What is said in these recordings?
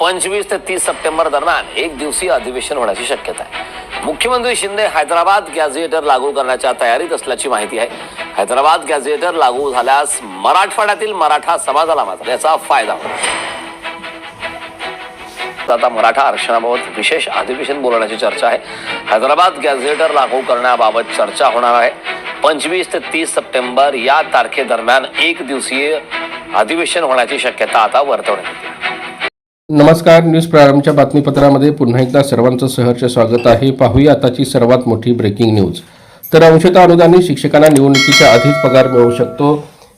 पंचवीस ते तीस सप्टेंबर दरम्यान एक दिवसीय अधिवेशन होण्याची शक्यता आहे. मुख्यमंत्री शिंदे हैदराबाद गॅझेटर लागू करण्याच्या तयारीत असल्याची माहिती आहे. हैदराबाद गॅझेटर लागू झाल्यास मराठवाड्यातील मराठा समाजाला मात्र याचा फायदा होईल. आता मराठा आरक्षणाबाबत विशेष अधिवेशन बोलवण्याची चर्चा आहे. हैदराबाद गॅझेटर लागू करण्याबाबत चर्चा होणार आहे. पंचवीस ते तीस सप्टेंबर या तारखेदरम्यान एक दिवसीय अधिवेशन होण्याची शक्यता आता वर्तवण्यात येते. नमस्कार न्यूज प्रारंभच्या बातमीपत्रामध्ये पुन्हा एकदा सर्वांचं सहर्ष स्वागत आहे. पाहूया आताची सर्वात मोठी ब्रेकिंग न्यूज तर अंशतः अनुदानित शिक्षकांना निवडणुकीच्या आधीच पगार मिळू शकतो.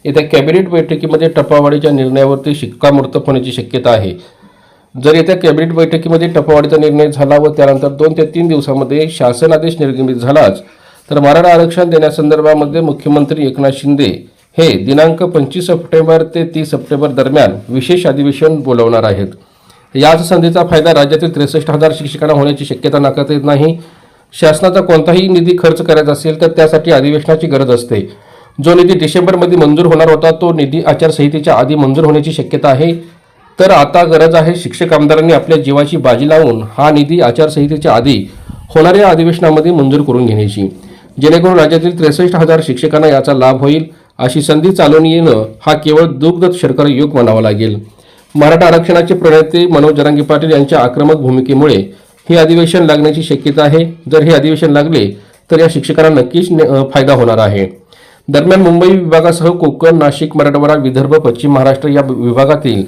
येत्या कॅबिनेट बैठकीमध्ये टप्पावाढीच्या निर्णयावरती शिक्कामोर्तब होण्याची शक्यता आहे. जर येत्या कॅबिनेट बैठकीमध्ये टप्पावाढीचा निर्णय झाला व त्यानंतर दोन ते तीन दिवसामध्ये शासन आदेश निर्गमित झालाच तर मराठा आरक्षण देण्यासंदर्भामध्ये मुख्यमंत्री एकनाथ शिंदे हे दिनांक पंचवीस सप्टेंबर ते तीस सप्टेंबर दरम्यान विशेष अधिवेशन बोलवणार आहेत. याच संधीचा फायदा राज्यातील त्रेसष्ट हजार शिक्षकांना होण्याची शक्यता नाकारता येत नाही. शासनाचा कोणताही निधी खर्च करायचा असेल तर त्यासाठी अधिवेशनाची गरज असते. जो निधी डिसेंबरमध्ये मंजूर होणार होता तो निधी आचारसंहितेच्या आधी मंजूर होण्याची शक्यता आहे. तर आता गरज आहे शिक्षक आमदारांनी आपल्या जीवाची बाजी लावून हा निधी आचारसंहितेच्या आधी होणाऱ्या अधिवेशनामध्ये मंजूर करून घेण्याची. जेणेकरून राज्यातील त्रेसष्ट हजार शिक्षकांना याचा लाभ होईल. अशी संधी चालून येणं हा केवळ दुग्ध शर्करा योग म्हणावा लागेल. मराठा आरक्षणाचे प्रणेते मनोज जरांगे पाटील यांच्या आक्रमक भूमिकेमुळे हे अधिवेशन लागण्याची शक्यता आहे. जर हे अधिवेशन लागले तर या शिक्षकांना नक्कीच फायदा होणार आहे. दरम्यान मुंबई विभागासह कोकण नाशिक मराठवाडा विदर्भ पश्चिम महाराष्ट्र या विभागातील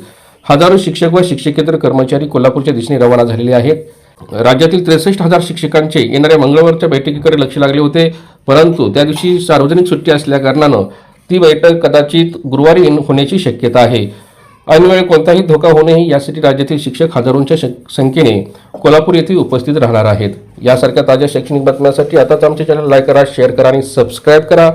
हजारो शिक्षक व शिक्षकेतर कर्मचारी कोल्हापूरच्या दिशेने रवाना झालेले आहेत. राज्यातील त्रेसष्ट हजार शिक्षकांचे येणाऱ्या मंगळवारच्या बैठकीकडे लक्ष लागले होते परंतु त्या दिवशी सार्वजनिक सुट्टी असल्या कारणानं ती बैठक कदाचित गुरुवारी होण्याची शक्यता आहे. ऐनवेळी कोणताही धोका होऊ नये यासाठी राज्यातील शिक्षक हजारोंच्या संख्येने कोल्हापूर येथे उपस्थित राहणार आहेत. यासारख्या ताज्या शैक्षणिक बातम्यांसाठी आताच आमचे चॅनल लाईक करा शेअर करा आणि सबस्क्राईब करा.